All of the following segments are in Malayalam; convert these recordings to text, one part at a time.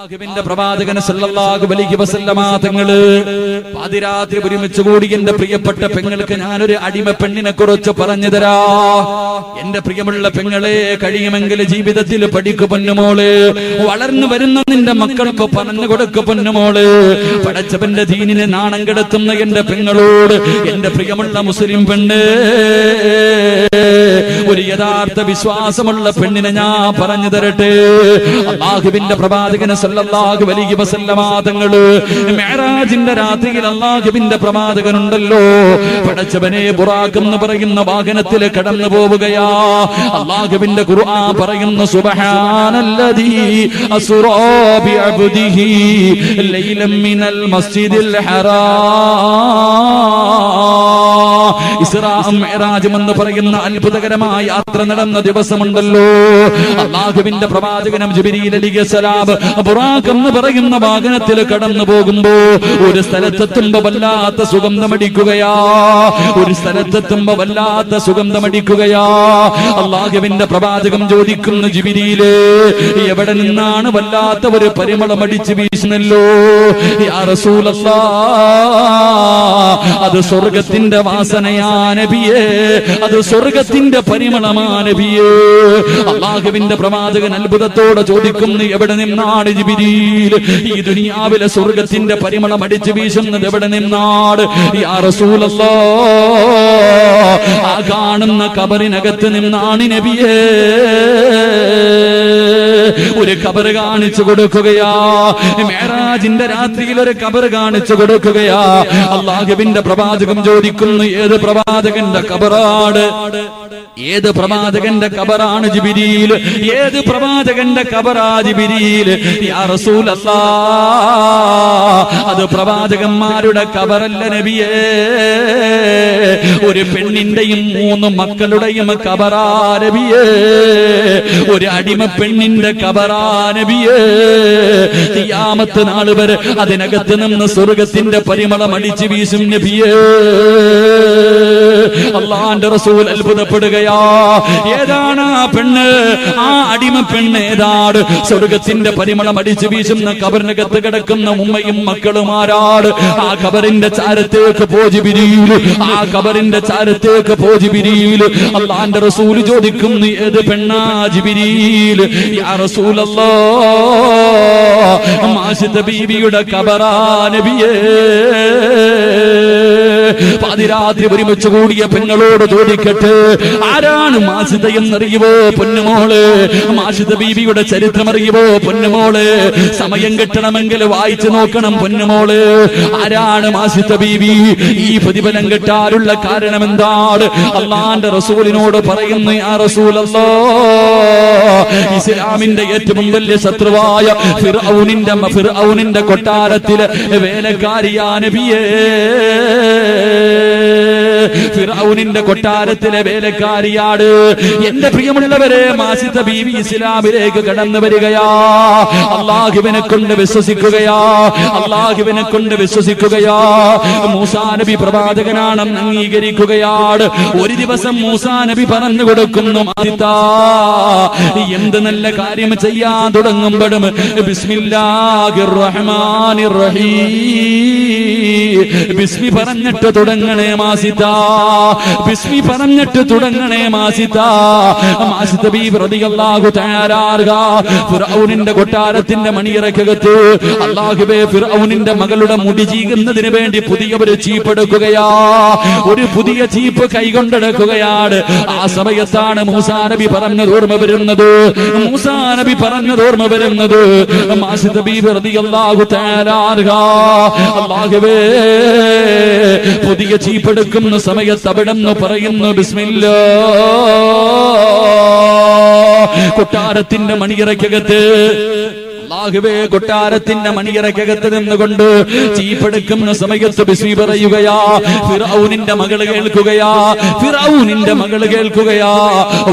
പ്രവാചകൻ സല്ലല്ലാഹു അലൈഹി വസല്ലമ പാതിരാത്രി ഒരുമിച്ച് എന്റെ പ്രിയപ്പെട്ട പെങ്ങൾക്ക് ഞാനൊരു അടിമ പെണ്ണിനെ കുറിച്ച് പറഞ്ഞു തരാ. എന്റെ പ്രിയമുള്ള പെങ്ങളെ കഴിയുമെങ്കിൽ ജീവിതത്തിൽ പഠിക്കു പൊന്നുമോൾ വളർന്നു വരുന്ന നിന്റെ മക്കൾക്ക് പറഞ്ഞു കൊടുക്കു പൊന്നുമോൾ പടച്ചവന്റെ ദീനിനെ നാണം കെടുത്തുന്ന എന്റെ പെങ്ങളോട് എന്റെ പ്രിയമുള്ള മുസ്ലിം പെണ്ണ് ഒരു യഥാർത്ഥ വിശ്വാസമുള്ള പെണ്ണിനെ ഞാൻ പറഞ്ഞു തരട്ടെ. പ്രവാചകന് സല്ലല്ലാഹു രാത്രിയിൽ അള്ളാഹുവിന്റെ പ്രവാചകനുണ്ടല്ലോ. പടച്ചവനെ എന്ന് പറയുന്ന വാഹനത്തിൽ കടന്നു പോവുകയാ. ഖുർആൻ പറയുന്നു സുബ്ഹാനല്ലദീ അസ്റാ ബിഅബ്ദിഹി ലൈലം മിനൽ മസ്ജിദിൽ ഹറാം. എന്ന് പറയുന്ന അത്ഭുതകരമായ യാത്ര നടന്ന ദിവസമുണ്ടല്ലോ. അള്ളാഹുവിന്റെ പ്രവാചകനം എന്ന് പറയുന്ന വാഹനത്തിൽ കടന്നു പോകുമ്പോ ഒരു സ്ഥലത്തെത്തുമ്പോ വല്ലാത്ത സുഗന്ധമടിക്കുകയാ. ഒരു സ്ഥലത്തെത്തുമ്പോ വല്ലാത്ത സുഗന്ധമടിക്കുകയാ. അള്ളാഹുവിന്റെ പ്രവാചകം ചോദിക്കുന്നു ജിബിരിയിൽ എവിടെ നിന്നാണ് വല്ലാത്ത ഒരു പരിമളം അടിച്ചു വീശുന്നല്ലോ അത് സ്വർഗത്തിന്റെ വാസനയാ നബിയേ. അത് സ്വർഗത്തിന്റെ പരിമളമാ നബിയേ. അള്ളാഹുവിന്റെ പ്രവാചകൻ അത്ഭുതത്തോടെ ചോദിക്കുന്നു എവിടെ നിന്നാണ് ജിബിരിയിൽ ഈ ദുനിയാവിലെ സ്വർഗത്തിന്റെ പരിമളം അടിച്ചു വീശുന്നത് എവിടെ നിന്നാണ്? ആ കാണുന്ന കബറിനകത്ത് നിന്നാണ് നബിയേ. ഒരു കബർ കാണിച്ചു കൊടുക്കുകയാ. മേരാജിന്റെ രാത്രിയിൽ ഒരു കബറ് കാണിച്ചു കൊടുക്കുകയാ. അള്ളാഹുവിന്റെ പ്രവാചകം ചോദിക്കുന്നു ഏത് പ്രവാചകന്റെ കബറാണ് ഏത് പ്രവാചകന്റെ കബറാണ് ജിബിരിയിൽ ഏത് പ്രവാചകന്റെ കബറാ ജിബിരിയിൽ അത് പ്രവാചകന്മാരുടെ കബറല്ല നബിയേ. ഒരു പെണ്ണിന്റെയും മൂന്ന് മക്കളുടെയും കബറാ നബിയേ. ഒരു അടിമ പെണ്ണിന്റെ കബറാ നബിയേ. തിയാമത്ത് നാൾ വരെ അതിനകത്ത് നിന്ന് സ്വർഗത്തിന്റെ പരിമളം അടിച്ചു വീശും നബിയേ. അള്ളാന്റെ റസൂൽ ഏതാണ് ആ പെണ്ണ്? ആ അടിമ പെണ്ണ് ഏതാണ് സ്വർഗത്തിന്റെ പരിമളം അടിച്ചു വീശുന്ന കബറിനകത്ത് കിടക്കുന്ന ഉമ്മയും മക്കളും മക്കളുമാരാട് ആ കബറിന്റെ ചാരത്തേക്ക് പോജി പിരിയിൽ. ആ കബറിന്റെ ചാരത്തേക്ക് പോജി പിരിയിൽ. അള്ളാന്റെ റസൂൽ ചോദിക്കുന്നു ഏത് പെണ്ണാ ജിബിരിയിൽ യാ ബീവിയുടെ കബറാ നബിയേ. പാതിരാത്രി ഒരുമിച്ച് കൂടിയ പെങ്ങളോട് ചോദിക്കട്ടെ ആരാണ് മാസിത എന്നറിയുവോ പൊന്നുമോൾ? മാസിത ബീവിയുടെ ചരിത്രം അറിയുവോ പൊന്നുമോൾ? സമയം കിട്ടണമെങ്കിൽ വായിച്ചു നോക്കണം പൊന്നുമോൾ. ആരാണ് മാസിത ബീവി? ഈ പ്രതിഫലം കിട്ടാനുള്ള കാരണം എന്താണ്? അള്ളാന്റെ റസൂലിനോട് പറയുന്നു ആ റസൂലല്ലോ ഇസ്ലാമിന്റെ ഏറ്റവും വലിയ ശത്രുവായ ഫിർഔനിന്റെ ഫിർഔനിന്റെ കൊട്ടാരത്തിലെ വേലക്കാരിയാ നബിയേ. ഫിറൌനിന്റെ കൊട്ടാരത്തിലെ വേലക്കാരിയാട്. എന്റെ പ്രിയമുള്ളവരെ മാസിത ബീവി ഇസ്ലാമിലേക്ക് കടന്നു വരികയാ. അള്ളാഹുവിനെ കൊണ്ട് വിശ്വസിക്കുകയാ. അള്ളാഹുവിനെ കൊണ്ട് വിശ്വസിക്കുകയാ. മൂസാ നബി പ്രവാചകനാണെന്ന് അംഗീകരിക്കുകയാണ് ഒരു ദിവസം മൂസാ നബി പറഞ്ഞു കൊടുക്കുന്നു മാസിത എന്ത് നല്ല കാര്യം ചെയ്യാൻ തുടങ്ങുമ്പോഴും ബിസ്മില്ലാഹിർ റഹ്മാനിർ റഹീം ബിസ്മി പറഞ്ഞിട്ട് തുടങ്ങണേ മാസിത. ബിസ്മി പറഞ്ഞിട്ട് തുടങ്ങണേ മാസിത. മാസിത ബി റളിയല്ലാഹു തആലാർഹ ഫിർഔനിന്റെ കൊട്ടാരത്തിന്റെ മണിയറക്കകത്ത് അല്ലാഹുവേ ഫിറൗനിന്റെ മകളുടെ മുടി ചീകുന്നതിന് വേണ്ടി പുതിയ ഒരു ചീപ്പ് എടുക്കുകയാ ഒരു പുതിയ ചീപ്പ് കൈകൊണ്ടെടുക്കുകയാണ്. ആ സമയത്താണ് മൂസാ നബി പറഞ്ഞത് ഓർമ്മ വരുന്നത്. മൂസാ നബി പറഞ്ഞത് ഓർമ്മ വരുന്നത്. അല്ലാഹുവേ പുതിയ ചീപ്പെടുക്കുന്ന സമയത്ത് അവിടെ നിന്ന് പറയുന്നു ബിസ്മില്ല. കൊട്ടാരത്തിന്റെ മണിയറയ്ക്കകത്ത് അള്ളാഹുവേ കൊട്ടാരത്തിന്റെ മണിയറക്കകത്ത് നിന്നുകൊണ്ട് ചീപ്പെടുക്കുന്ന സമയത്ത് ബിസി പറയുകയാ ഫിറൌനിന്റെ മകൾ കേൾക്കുകയാ ഫിറൌനിന്റെ മകൾ കേൾക്കുകയാ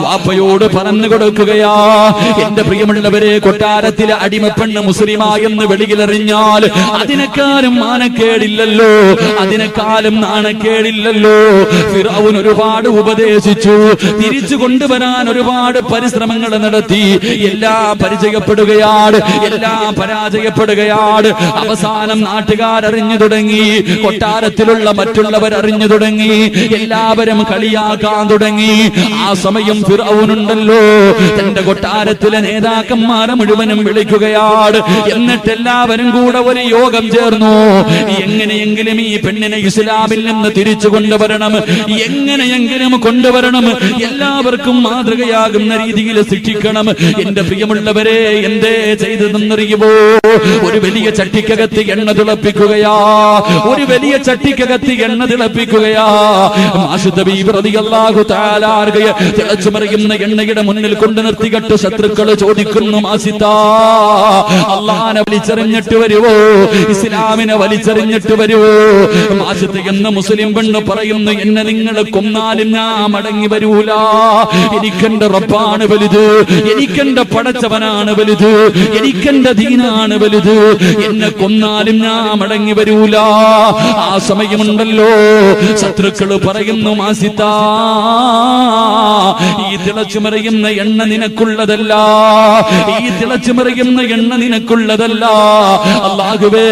വാപ്പയോട് പറഞ്ഞു കൊടുക്കുകയാ. എന്റെ പ്രിയമുള്ളവരെ കൊട്ടാരത്തിലെ അടിമപ്പെണ്ണ് മുസ്ലിമായെന്ന് വെളിയിലെറിഞ്ഞാൽ അതിനെക്കാളും മാനക്കേടില്ലല്ലോ അതിനെക്കാളും നാണക്കേടില്ലല്ലോ. ഫിറൌൻ ഒരുപാട് ഉപദേശിച്ചു തിരിച്ചു കൊണ്ടുവരാൻ ഒരുപാട് പരിശ്രമങ്ങൾ നടത്തി എല്ലാ പരിചയപ്പെടുകയാണ്. എല്ലാം പരാജയപ്പെടുകയാണ്. അവസാനം നാട്ടുകാരറിഞ്ഞു തുടങ്ങി. കൊട്ടാരത്തിലുള്ള മറ്റുള്ളവർ അറിഞ്ഞു തുടങ്ങി. എല്ലാവരും കളിയാക്കാൻ തുടങ്ങി. ആ സമയം ഫിറൌനുണ്ടല്ലോ. തന്റെ കൊട്ടാരത്തിലെ നേതാക്കന്മാരെ മുഴുവനും വിളിക്കുകയാണ്. എന്നിട്ട് എല്ലാവരും കൂടെ ഒരു യോഗം ചേർന്നു. എങ്ങനെയെങ്കിലും ഈ പെണ്ണിനെ ഇസ്ലാമിൽ നിന്ന് തിരിച്ചു കൊണ്ടുവരണം. എങ്ങനെയെങ്കിലും കൊണ്ടുവരണം. എല്ലാവർക്കും മാതൃകയാകുന്ന രീതിയിൽ ശിക്ഷിക്കണം. എന്റെ പ്രിയമുള്ളവരെ എന്തേ ചെയ്തതെന്നറിയുമോ ഒരു വലിയ ചട്ടിക്കകത്ത് എണ്ണ തിളപ്പിക്കുകയാ. ഒരു വലിയ ചട്ടിക്കകത്ത് എണ്ണ തിളപ്പിക്കുകയാ. എണ്ണയുടെ മുന്നിൽ കൊണ്ടു നിർത്തികട്ട് ശത്രുക്കൾ ചോദിക്കുന്നു അള്ളഹാനെ വലിച്ചെറിഞ്ഞിട്ട് വരുവോ? ഇസ്ലാമിനെ വലിച്ചെറിഞ്ഞിട്ട് വരുവോ? മാസിത്ത് എന്ന മുസ്ലിം പെണ്ണ് പറയുന്നു എന്നെ നിങ്ങൾ കൊന്നാലും ഞാൻ മടങ്ങി വരൂല. എനിക്കെന്റെ റബ്ബാണ് വലുത്. എനിക്കെന്റെ പടച്ചവനാണ് വലുത്. എനിക്കെന്റെ ദീനാണ് വലുത്. എന്നെ കൊന്നാലും ഞാൻ മടങ്ങി വരൂല. ആ സമയമുണ്ടല്ലോ. ശത്രുക്കൾ പറയുന്നു മാസിത്ത ഈ തിളച്ചു മറിയുന്ന എണ്ണ നിനക്കുള്ളതല്ല. ഈ തിളച്ചു മറിയുന്ന എണ്ണ നിനക്കുള്ളതല്ല. അള്ളാഹുവേ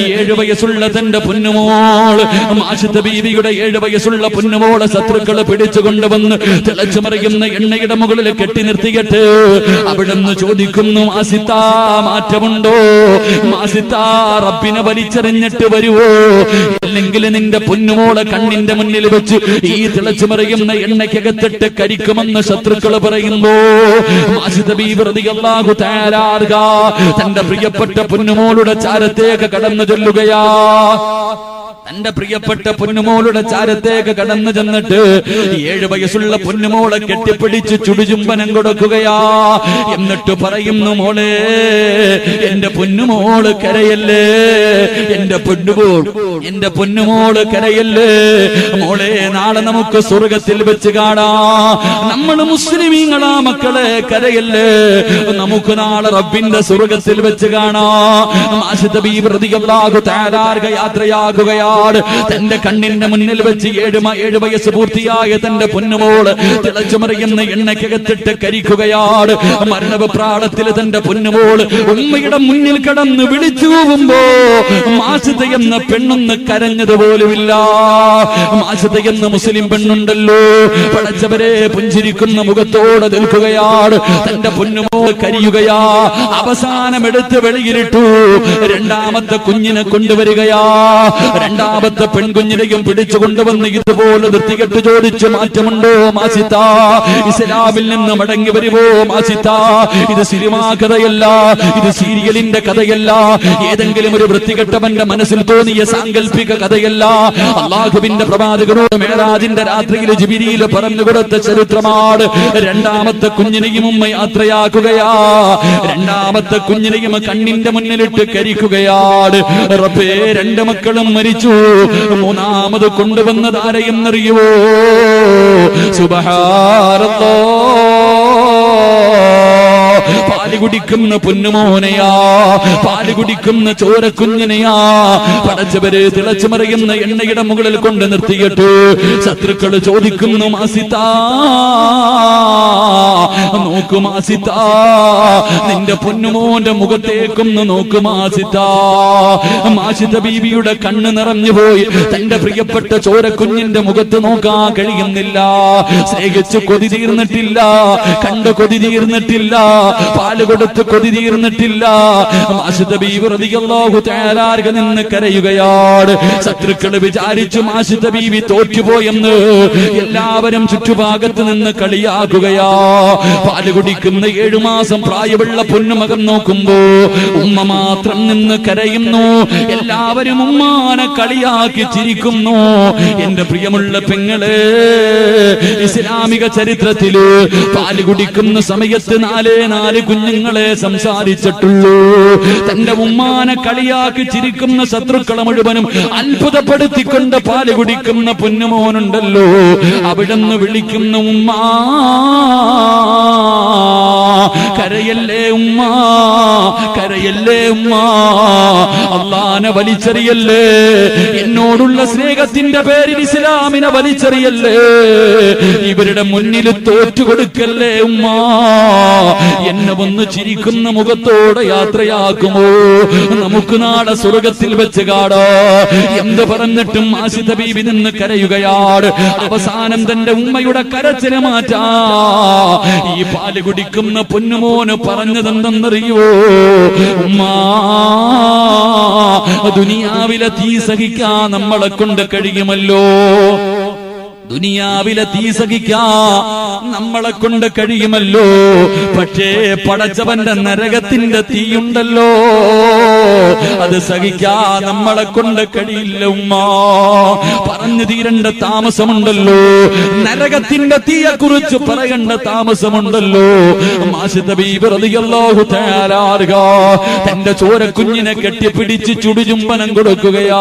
ഈ ഏഴു വയസ്സുള്ള തന്റെ പൊന്നുമോൾ മാഷിത്ത ബീവിയുടെ ഏഴു വയസ്സുള്ള പൊന്നുമോളെ ശത്രുക്കൾ പിടിച്ചു കൊണ്ടുവന്ന് തിളച്ചു മറിയുന്ന എണ്ണയുടെ മുകളിൽ കെട്ടി നിർത്തിയിട്ട് അവിടുന്ന് ചോദിക്കുന്നു മാസിത്താ മാറ്റമുണ്ടോ? മാസിത്താ റബ്ബിനെ വലിച്ചെറിഞ്ഞിട്ട് വരുവോ? അല്ലെങ്കിൽ നിന്റെ പൊന്നുമോളെ കണ്ണിന്റെ മുന്നിൽ വെച്ച് ഈ തിളച്ചു മറിയുന്ന എണ്ണയ്ക്കകത്തിട്ട് കരിക്കുമെന്ന് ശത്രുക്കൾ പറയുമ്പോ തന്റെ പ്രിയപ്പെട്ട പൊന്നുമോളുടെ ചാരത്തേക്ക് കടന്നു ചൊല്ലുകയാ. തന്റെ പ്രിയപ്പെട്ട പൊന്നുമോളുടെ ചാരത്തേക്ക് കടന്നു ചെന്നിട്ട് ഏഴു വയസ്സുള്ള പൊന്നുമോളെ കെട്ടിപ്പിടിച്ച് ചുടുചുംബനം കൊടുക്കുകയാ. എന്നിട്ട് പറയുന്നു മോളെ എന്റെ പൊന്നുമോൾ കരയല്ലേ? എന്റെ പൊന്നുമോൾ എന്റെ പൊന്നുമോൾ കരയല്ലേ? മോളെ നാളെ നമുക്ക് സ്വർഗത്തിൽ വെച്ച് കാണാ. നമ്മൾ മുസ്ലിമീങ്ങളാ മക്കളെ കരയല്ലേ? നമുക്ക് നാളെ റബ്ബിന്റെ സ്വർഗത്തിൽ വെച്ച് കാണാ. മാഷിദ യാത്രയാകുകയാണ് തന്റെ കണ്ണിന്റെ മുന്നിൽ വെച്ച് ഏഴ് ഏഴു വയസ്സ് പൂർത്തിയായ തന്റെ പൊന്നുമോൾ തിളച്ചുമറിയുന്ന എണ്ണയ്ക്കകത്തിട്ട് കരിക്കുകയാണ്. മരണപ്രാളത്തിൽ തന്റെ പൊന്നുമോൾ ഉമ്മയുടെ മുന്നിൽ കടന്ന് വിളിച്ചു പോകുമ്പോ മാസിത എന്ന പെണ്ണൊന്ന് കരഞ്ഞതുപോലുമില്ല. മാസിത മുസ്ലിം പെണ്ണുണ്ടല്ലോ. പടച്ചവരെ പുഞ്ചിരിക്കുന്ന മുഖത്തോടെ നിൽക്കുകയാണ്. തന്റെ പൊന്നുമോൾ കരിയുകയാ. അവസാനം എടുത്ത് വെളിയിലിട്ടു. രണ്ടാമത്തെ കുഞ്ഞിനെ കൊണ്ടുവരികയാ. രണ്ടാമത്തെ പെൺകുഞ്ഞിനെയും പിടിച്ചു കൊണ്ടുവന്ന് ഇതുപോലെ വൃത്തികെട്ട് ചോദിച്ചു മാറ്റമുണ്ടോ മാസിത്ത ഇസ്ലാമിൽ നിന്ന് മടങ്ങി വരുമോ മാസിത്ത ഇത് സിനിമാ കഥയല്ല ഇത് സീരിയലിന്റെ കഥയല്ല. ഏതെങ്കിലും ഒരു വൃത്തികെട്ടവന്റെ മനസ്സിൽ തോന്നിയ സാങ്കല്പിക കഥയല്ല. അള്ളാഹുവിന്റെ പ്രവാചകനോട് മേരാജിന്റെ രാത്രിയിൽ ജിബിരിയിൽ പറഞ്ഞു കൊടുത്ത ചരിത്രമാണ്. രണ്ടാമത്തെ കുഞ്ഞിനെയും ഉമ്മ യാത്രയാക്കുകയാ. രണ്ടാമത്തെ കുഞ്ഞിനെയും കണ്ണിന്റെ മുന്നിലിട്ട് കരിക്കുകയാണ്. റബ്ബേ രണ്ട് മക്കളും മരിച്ചു. മൂന്നാമത് കൊണ്ടുവന്നത് ആരെയെന്നറിയുവോ? സുബഹാരല്ലോ പാൽ കുടിക്കുന്ന പൊന്നുമോനെയാ പാൽ കുടിക്കുന്ന ചോരക്കുഞ്ഞിനെയാ. പടച്ചവര് തിളച്ചു മറിയുന്ന എണ്ണയുടെ മുകളിൽ കൊണ്ട് നിർത്തിയിട്ട്. ശത്രുക്കൾ ചോദിക്കുന്നു മാസിതാ നോക്കു മാസിതാ നിന്റെ പൊന്നുമോന്റെ മുഖത്തേക്കൊന്ന് നോക്കു മാസിതാ മാസിത ബീവിയുടെ കണ്ണ് നിറഞ്ഞു പോയി. തന്റെ പ്രിയപ്പെട്ട ചോരക്കുഞ്ഞിന്റെ മുഖത്ത് നോക്കാൻ കഴിയുന്നില്ല. സ്നേഹിച്ചു കൊതി തീർന്നിട്ടില്ല. കണ്ട് കൊതി തീർന്നിട്ടില്ല. പാൽ കൊടുത്ത് കൊതി തീർന്നിട്ടില്ല. നിന്ന് കരയുകയാണ്. ശത്രുക്കൾ വിചാരിച്ചു മാഷിദ ബീവി തോറ്റുപോയെന്ന് എല്ലാവരും ചുറ്റുഭാഗത്ത് നിന്ന് കളിയാക്കുകയാ. പാൽ കുടിക്കുന്ന ഏഴു മാസം പ്രായമുള്ള പൊന്നുമകൻ നോക്കുമ്പോ ഉമ്മ മാത്രം നിന്ന് കരയുന്നു. എല്ലാവരും ഉമ്മാനെ കളിയാക്കി ചിരിക്കുന്നു എന്റെ പ്രിയമുള്ള പെങ്ങൾ ഇസ്ലാമിക ചരിത്രത്തിൽ പാൽ കുടിക്കുന്ന സമയത്ത് നാലേ നാല് നാല് കുഞ്ഞുങ്ങളെ സംസാരിച്ചിട്ടുള്ളൂ. തന്റെ ഉമ്മാനെ കളിയാക്കി ചിരിക്കുന്ന ശത്രുക്കളെ മുഴുവനും അത്ഭുതപ്പെടുത്തിക്കൊണ്ട് പാൽ കുടിക്കുന്ന പൊന്നുമോനുണ്ടല്ലോ. അവിടുന്ന് വിളിക്കുന്ന ഉമ്മ കരയല്ലേ ഉമ്മ? കരയല്ലേ ഉമ്മ? അള്ളാനെ വലിച്ചെറിയല്ലേ? എന്നോടുള്ള സ്നേഹത്തിന്റെ പേരിൽ ഇസ്ലാമിനെ വലിച്ചെറിയല്ലേ? ഇവരുടെ മുന്നിൽ തോറ്റുകൊടുക്കല്ലേ ഉമ്മ? എന്നെ വന്ന് ചിരിക്കുന്ന മുഖത്തോടെ യാത്രയാക്കുമോ നമുക്ക് നാളെ സ്വർഗത്തിൽ വെച്ച് കാടോ? എന്ത് പറഞ്ഞിട്ടും ആശിത ബീവി നിന്ന് കരയുകയാണ് അവസാനം തന്റെ ഉമ്മയുടെ കരച്ചിന് മാറ്റാ. ഈ പാൽ കുടിക്കുന്ന പൊന്നുമോന് പറഞ്ഞതെന്തെന്നറിയോ? ഉമ്മാ ദുനിയാവിലെ തീ സഹിക്കാൻ നമ്മളെ കൊണ്ട് കഴിയുമല്ലോ. ദുനിയാവിലെ തീ സഹിക്കാ. നമ്മളെ കൊണ്ട് കഴിയുമല്ലോ. പക്ഷേ പടച്ചവന്റെ നരകത്തിന്റെ തീയുണ്ടല്ലോ. അത് സഹിക്കാ നമ്മളെ കൊണ്ട് കഴിയില്ല ഉമ്മ. പറഞ്ഞു തീരേണ്ട താമസമുണ്ടല്ലോ. നരകത്തിന്റെ തീയെ കുറിച്ച് പറയേണ്ട താമസമുണ്ടല്ലോ. തന്റെ ചോരക്കുഞ്ഞിനെ കെട്ടിപ്പിടിച്ച് ചുടുചുംബനം കൊടുക്കുകയാ.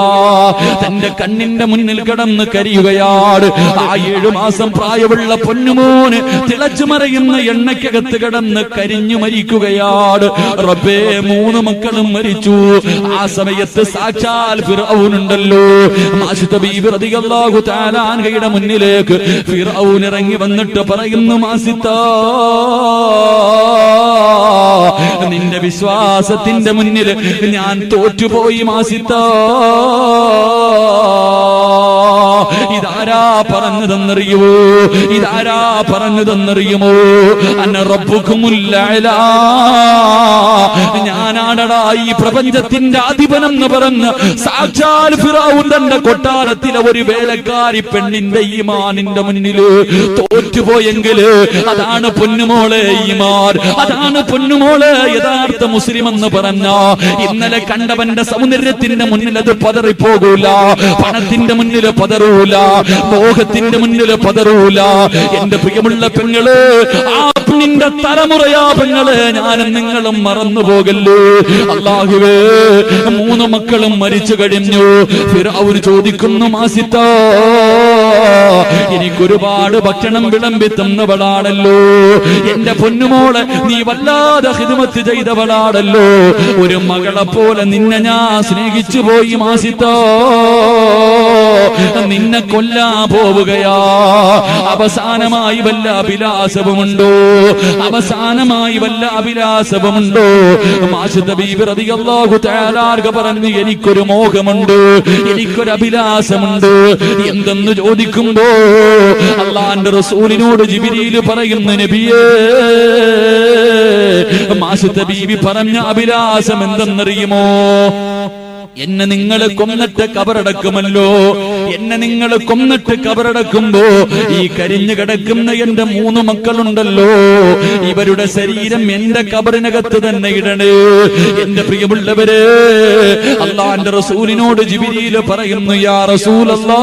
തന്റെ കണ്ണിന്റെ മുന്നിൽ കിടന്ന് കരിയുകയാണ് ആ ഏഴു മാസം പ്രായമുള്ള പൊന്നുമോന് തിളച്ചു മറയുന്ന എണ്ണയ്ക്കകത്ത് കിടന്ന് കരിഞ്ഞു മരിക്കുകയാണ്. റബ്ബേ മൂന്ന് മക്കളും മരിച്ചു. ആ സമയത്ത് സാക്ഷാൽ ഫിറൗനുണ്ടല്ലോ. അൻഹയുടെ മുന്നിലേക്ക് ഫിറൗൻ ഇറങ്ങി വന്നിട്ട് പറയുന്നു മാസിത്ത നിന്റെ വിശ്വാസത്തിന്റെ മുന്നിൽ ഞാൻ തോറ്റുപോയി മാസിത്ത ഇതാരാ പറഞ്ഞതെന്നറിയുമോ? ഇതാരാ പറഞ്ഞതെന്നറിയുമോ? അന്ന റബ്ബുക്കുമുല്ല ഞാനാണടാ ഈ പ്രപഞ്ചത്തിന്റെ അധിപനെന്ന് പറഞ്ഞ് സാക്ഷാൽ ഫിറാവുൻ തന്റെ കൊട്ടാരത്തിലെ ഒരു വേലക്കാരി പെണ്ണിന്റെ ഈമാനിന്റെ മുന്നിൽ തോറ്റുപോയെങ്കിൽ അതാണ് പൊന്നുമോളെ ഈമാൻ. അതാണ് പൊന്നുമോളെ യഥാർത്ഥ മുസ്ലിം എന്ന് പറഞ്ഞ ഇന്നലെ കണ്ടവന്റെ സൗന്ദര്യത്തിന്റെ മുന്നിൽ അത് പതറിപ്പോകൂല പണത്തിന്റെ മുന്നിൽ പതറൂല. മോഹത്തിന്റെ മുന്നിൽ പതറൂല. എന്റെ പ്രിയമുള്ള പെങ്ങൾ ആ പെണ്ണിന്റെ തലമുറയാ പെങ്ങൾ. ഞാനും നിങ്ങളും മറന്നു പോകല്ലേ. അള്ളാഹുവേ മൂന്ന് മക്കളും മരിച്ചു കഴിഞ്ഞു. ഫിറൗന് ചോദിക്കുന്നു മാസിത്ത എനിക്കൊരുപാട് ഭക്ഷണം വിളമ്പി തന്നവളാണല്ലോ. എന്റെ പൊന്നുമോളെ നീ വല്ലാതെ ഹിദ്മത്ത് ചെയ്തവളാണല്ലോ. ഒരു മകളെ പോലെ നിന്നെ ഞാൻ സ്നേഹിച്ചു പോയി മാസിത്തോ. നിന്നെ കൊല്ലാ പോവുകയാ. അവസാനമായി വല്ല അഭിലാസവുമുണ്ടോ അവസാനമായി വല്ല അഭിലാസവുമുണ്ടോ പറഞ്ഞു എനിക്കൊരു മോഹമുണ്ട് എനിക്കൊരു അഭിലാസമുണ്ട് എന്തെന്ന് ചോദിക്കുമ്പോ അള്ളാന്റെ റസൂലിനോട് ജിബിരിയിൽ പറയുന്ന നബിയേ മാസത്തെ ബീവി പറഞ്ഞ അഭിലാസം എന്തെന്നറിയുമോ എന്നെ നിങ്ങൾ കൊന്നിട്ട് കബറടക്കുമല്ലോ. എന്നെ നിങ്ങൾ കൊന്നിട്ട് കബറടക്കുമ്പോ ഈ കരിഞ്ഞു കിടക്കുന്ന എന്റെ മൂന്ന് മക്കളുണ്ടല്ലോ. ഇവരുടെ ശരീരം എന്റെ കബറിനകത്ത് തന്നെ ഇടണേ. എന്റെ പ്രിയമുള്ളവര് അള്ളാന്റെ റസൂലിനോട് ജിബിരിയിൽ പറയുന്നു യാ റസൂലല്ലാ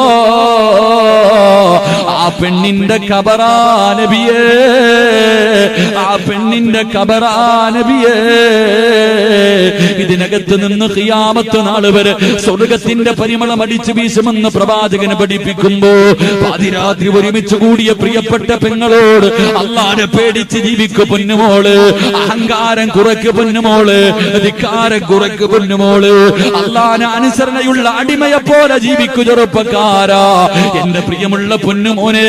പെണ്ണിന്റെ കബറാ നബിയേ. ആ പെണ്ണിന്റെ കബറാ നബിയേ. ഇതിനകത്ത് നിന്ന് ഖിയാമത്ത് നാൾ വരെ സ്വർഗത്തിന്റെ പരിമളം അടിച്ചു വീശുമെന്ന് പ്രവാചകനെ പഠിപ്പിക്കുമ്പോ പാതിരാത്രി ഒരുമിച്ച് കൂടിയ പ്രിയപ്പെട്ട പെങ്ങളോട് അള്ളാരെ പേടിച്ച് ജീവിക്കു പൊന്നുമോൾ. അഹങ്കാരം കുറയ്ക്ക് പൊന്നുമോൾ. ധിക്കാരം കുറയ്ക്ക് പൊന്നുമോൾ. അള്ളാന അനുസരണയുള്ള അടിമയെ പോലെ ജീവിക്കു ചെറുപ്പക്കാരാ. എന്റെ പ്രിയമുള്ള പൊന്നുമോനെ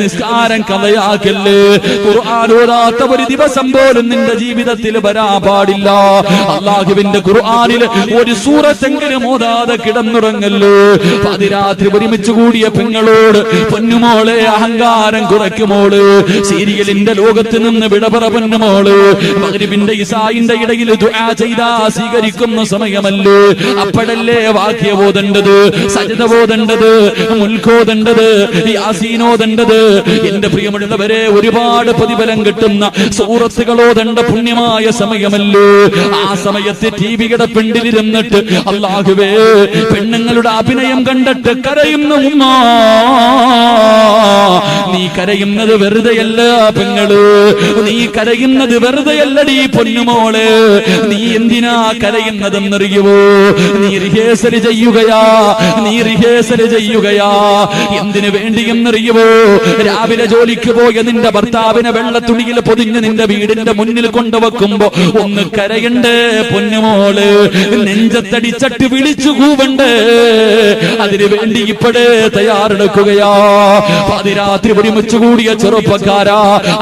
നിസ്കാരം കഥയാക്കല്ലേ ഖുർആാനോടാത്ത ഒരു ദിവസം പോലും നിന്റെ ജീവിതത്തിൽ വരാ പാടില്ല. അള്ളാഹുവിന്റെ ഖുർആാനിൽ ഒരു സൂറത്തെങ്കിലും ഓതാതെ കിടന്നുറങ്ങല്ലോ? പതിരാത്രി ഒരുമിച്ച് കൂടിയ പെങ്ങളോട് പൊന്നുമോളെ അഹങ്കാരം കുറയ്ക്കുമോൾ. സീരിയലിന്റെ ലോകത്ത് നിന്ന് വിടപറ പൊന്നുമോൾ. മകരിവിന്റെ ഇസായിന്റെ ഇടയിൽ ദുആ ചെയ്താ സ്വീകരിക്കുന്ന സമയമല്ലേ? അപ്പോഴല്ലേ വാക്യബോധണ്ടത് സജിതബോധണ്ടത് മുൽക്കോതേണ്ടത് യാസീനോതേണ്ടത് ഓതേണ്ടത് എന്റെ പ്രിയമുള്ളവരെ ഒരുപാട് പ്രതിഫലം കിട്ടുന്ന സൂറത്തുകളോ തണ്ട പുണ്യമായ സമയമല്ലേ? ആ സമയത്ത് ടി വിയുടെ പെണ്ടിലിരുന്നിട്ട് അള്ളാഹുവേ പെണ്ണുങ്ങളുടെ അഭിനയം കണ്ടിട്ട് കരയുന്ന ഉമ്മ. നീ കരയുന്നത് വെറുതെയല്ല പെങ്ങൾ. നീ കരയുന്നത് വെറുതെയല്ലടി പൊന്നുമോൾ. നീ എന്തിനാ കരയുന്നതെന്നറിയുവോ? നീ റിഹേഴ്സൽ ചെയ്യുകയാ. നീ റിഹേഴ്സൽ ചെയ്യുകയാ. എന്തിനു വേണ്ടിയെന്നറിയുവോ? രാവിലെ ജോലിക്ക് പോയ നിന്റെ ഭർത്താവിനെ വെള്ളത്തുണിയിൽ പൊതിഞ്ഞ് നിന്റെ വീടിന്റെ മുന്നിൽ കൊണ്ടുവെക്കുമ്പോ ഒന്ന് കരയണ്ടേ പൊന്നുമോൾ. നെഞ്ചത്തടിച്ചട്ട് വിളിച്ചു കൂവണ്ട്. അതിനു വേണ്ടി ഇപ്പോഴേ തയ്യാറെടുക്കുകയാ. പാതിരാത്രി ഒരുമിച്ച് കൂടിയ ചെറുപ്പക്കാരാ.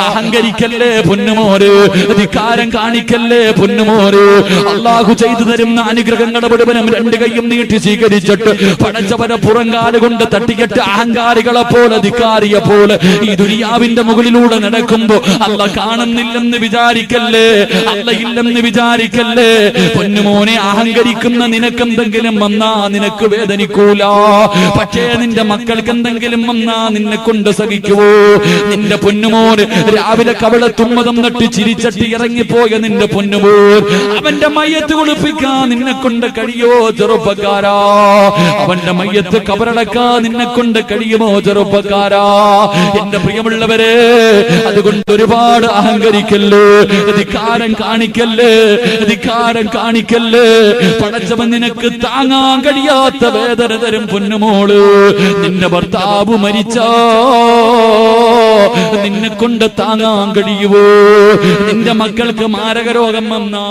അഹങ്കരിക്കല്ലേ പൊന്നുമോര് അധികാരം കാണിക്കല്ലേ പൊന്നുമോര് അള്ളാഹു ചെയ്തു തരുന്ന അനുഗ്രഹങ്ങളുടെ മുഴുവനും രണ്ട് കൈയും നീട്ടി സ്വീകരിച്ചിട്ട് പടച്ചവനെ പുറങ്കാൽ കൊണ്ട് തട്ടിക്കെട്ട് അഹങ്കാരികളെ പോലെ ധിക്കാരിയെ പോലെ ഈ ദുനിയാവിന്റെ മുകളിലൂടെ നടക്കുമ്പോ അല്ല കാണുന്നില്ലെന്ന് വിചാരിക്കല്ലേ? അല്ല ഇല്ലെന്ന് വിചാരിക്കല്ലേ? പൊന്നുമോനെ അഹങ്കരിക്കുന്ന നിനക്ക് എന്തെങ്കിലും വന്നാ നിനക്ക് വേദനിക്കൂല. പക്ഷേ നിന്റെ മക്കൾക്ക് എന്തെങ്കിലും വന്നാ നിന്നെ കൊണ്ട് സഹിക്കുവോ? നിന്റെ പൊന്നുമോന് രാവിലെ കവള തുമ്മതം നട്ട് ചിരിച്ചട്ടി ഇറങ്ങിപ്പോയ നിന്റെ പൊന്നുമോൻ അവന്റെ മയ്യത്ത് കുളിപ്പിക്കാ നിന്നെ കൊണ്ട് കഴിയോ ചെറുപ്പക്കാരാ? അവന്റെ മയ്യത്ത് കബറടക്കാൻ നിന്നെ കൊണ്ട് കഴിയുമോ ചെറുപ്പക്കാരാ? എന്റെ പ്രിയമുള്ളവരെ അതുകൊണ്ട് ഒരുപാട് അഹങ്കരിക്കല്ലേ? അധികാരം കാണിക്കല്ലേ? അധികാരം കാണിക്കല്ലേ? പടച്ചവൻ നിനക്ക് താങ്ങാൻ കഴിയാത്ത വേദന തരും പൊന്നുമോൾ. നിന്റെ ഭർത്താവ് മരിച്ചോ നിന്നെ കൊണ്ട് താങ്ങാൻ കഴിയുവോ? നിന്റെ മക്കൾക്ക് മാരക രോഗം വന്നാ